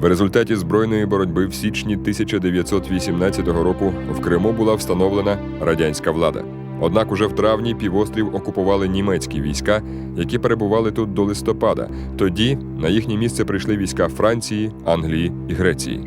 В результаті збройної боротьби в січні 1918 року в Криму була встановлена радянська влада. Однак уже в травні півострів окупували німецькі війська, які перебували тут до листопада. Тоді на їхнє місце прийшли війська Франції, Англії і Греції.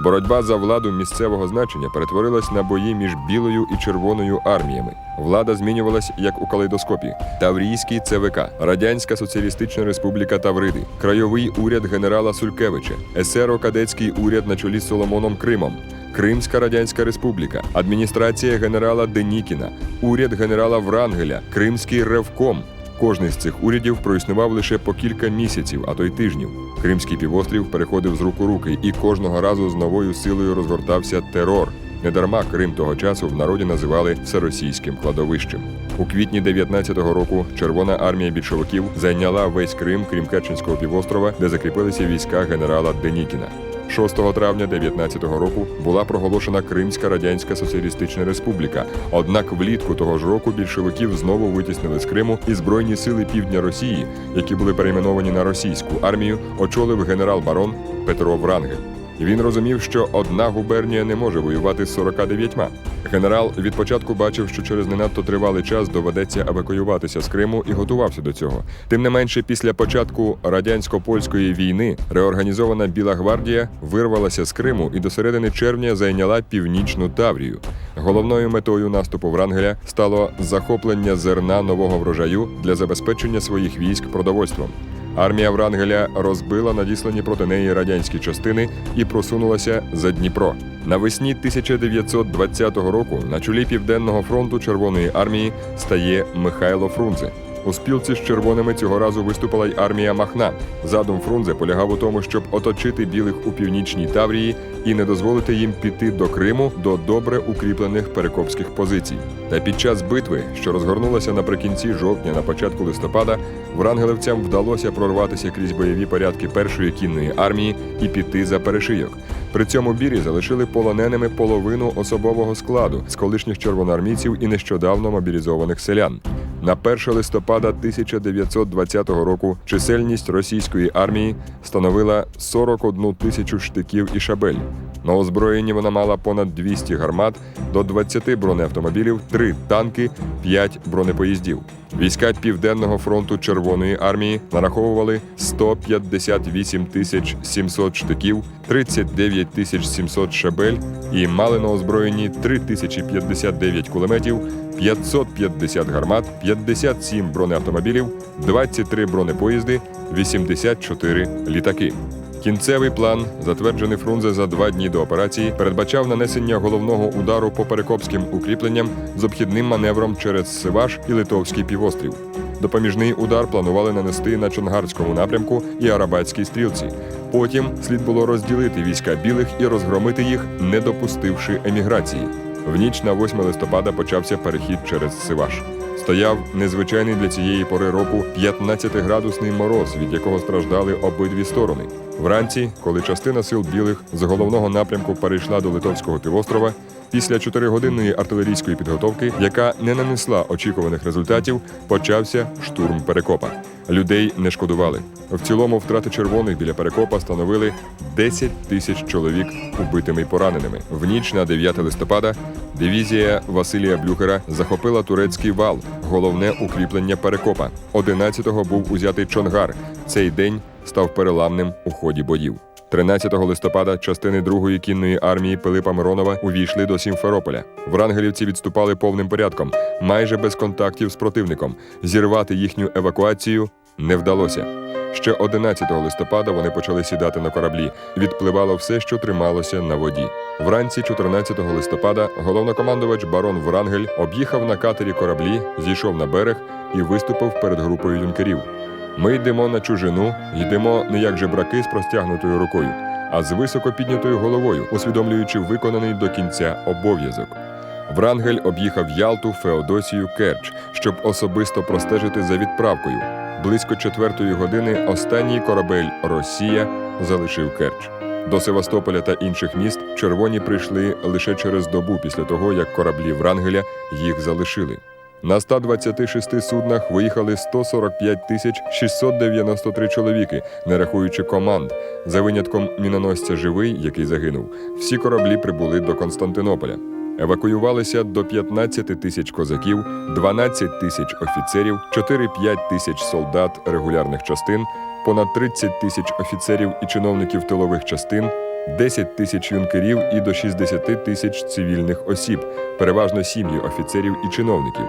Боротьба за владу місцевого значення перетворилась на бої між білою і червоною арміями. Влада змінювалась як у калейдоскопі: Таврійський ЦВК, Радянська Соціалістична Республіка Тавриди, Крайовий уряд генерала Сулькевича, есеро-кадетський уряд на чолі з Соломоном Кримом. Кримська Радянська Республіка, адміністрація генерала Денікіна, уряд генерала Врангеля, Кримський ревком, Кожний з цих урядів проіснував лише по кілька місяців, а то й тижнів. Кримський півострів переходив з рук у руки, і кожного разу з новою силою розгортався терор. Недарма Крим того часу в народі називали всеросійським кладовищем. У квітні 19-го року Червона армія більшовиків зайняла весь Крим, крім Керченського півострова, де закріпилися війська генерала Денікіна. 6 травня 19-го року була проголошена Кримська Радянська Соціалістична Республіка. Однак влітку того ж року більшовиків знову витіснили з Криму і збройні сили півдня Росії, які були перейменовані на російську армію, очолив генерал-барон Петро Врангель. Він розумів, що одна губернія не може воювати з 49. Генерал від початку бачив, що через не надто тривалий час доведеться евакуюватися з Криму і готувався до цього. Тим не менше, після початку радянсько-польської війни реорганізована Біла гвардія вирвалася з Криму і до середини червня зайняла північну Таврію. Головною метою наступу Врангеля стало захоплення зерна нового врожаю для забезпечення своїх військ продовольством. Армія Врангеля розбила надіслані проти неї радянські частини і просунулася за Дніпро. Навесні 1920 року на чолі Південного фронту Червоної армії стає Михайло Фрунзе. У спілці з червоними цього разу виступила й армія Махна. Задум Фрунзе полягав у тому, щоб оточити білих у північній Таврії і не дозволити їм піти до Криму до добре укріплених перекопських позицій. Та під час битви, що розгорнулася наприкінці жовтня, на початку листопада, врангелевцям вдалося прорватися крізь бойові порядки першої кінної армії і піти за перешийок. При цьому бірі залишили полоненими половину особового складу з колишніх червоноармійців і нещодавно мобілізованих селян. На 1 листопада 1920 року чисельність російської армії становила 41 тисячу штиків і шабель. На озброєнні вона мала понад 200 гармат, до 20 бронеавтомобілів, 3 танки, 5 бронепоїздів. Війська Південного фронту Червоної армії нараховували 158 тисяч 700 штиків, 39 тисяч 700 шабель і мали на озброєнні 3059 кулеметів, 550 гармат, 57 бронеавтомобілів, 23 бронепоїзди, 84 літаки. Кінцевий план, затверджений Фрунзе за два дні до операції, передбачав нанесення головного удару по перекопським укріпленням з обхідним маневром через Сиваш і Литовський півострів. Допоміжний удар планували нанести на Чонгарському напрямку і Арабатській стрілці. Потім слід було розділити війська білих і розгромити їх, не допустивши еміграції. В ніч на 8 листопада почався перехід через Сиваш. Стояв незвичайний для цієї пори року 15-градусний мороз, від якого страждали обидві сторони. Вранці, коли частина сил білих з головного напрямку перейшла до Литовського півострова, після чотиригодинної артилерійської підготовки, яка не нанесла очікуваних результатів, почався штурм перекопа. Людей не шкодували. В цілому втрати червоних біля перекопа становили 10 тисяч чоловік убитими й пораненими. В ніч на 9 листопада дивізія Василія Блюхера захопила турецький вал, головне укріплення перекопа. 11-го був узятий Чонгар. Цей день став переламним у ході боїв. 13 листопада частини другої кінної армії Пилипа Миронова увійшли до Сімферополя. Врангелівці відступали повним порядком, майже без контактів з противником. Зірвати їхню евакуацію не вдалося. Ще 11 листопада вони почали сідати на кораблі. Відпливало все, що трималося на воді. Вранці 14 листопада головнокомандувач барон Врангель об'їхав на катері кораблі, зійшов на берег і виступив перед групою юнкерів. Ми йдемо на чужину, йдемо не як жебраки з простягнутою рукою, а з високо піднятою головою, усвідомлюючи виконаний до кінця обов'язок. Врангель об'їхав Ялту, Феодосію, Керч, щоб особисто простежити за відправкою. Близько четвертої години останній корабель Росія залишив Керч. До Севастополя та інших міст червоні прийшли лише через добу після того, як кораблі Врангеля їх залишили. На 126 суднах виїхали 145 тисяч 693 чоловіки, не рахуючи команд. За винятком міноносця Живий, який загинув, всі кораблі прибули до Константинополя. Евакуювалися до 15 тисяч козаків, 12 тисяч офіцерів, 4-5 тисяч солдат регулярних частин, понад 30 тисяч офіцерів і чиновників тилових частин, 10 тисяч юнкерів і до 60 тисяч цивільних осіб, переважно сім'ї офіцерів і чиновників.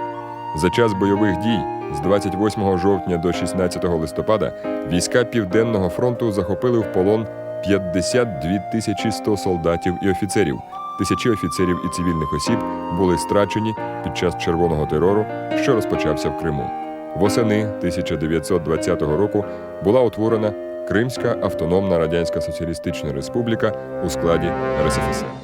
За час бойових дій з 28 жовтня до 16 листопада війська Південного фронту захопили в полон 52 тисячі 100 солдатів і офіцерів. Тисячі офіцерів і цивільних осіб були страчені під час червоного терору, що розпочався в Криму. Восени 1920 року була утворена Кримська автономна радянська соціалістична республіка у складі РСФСР.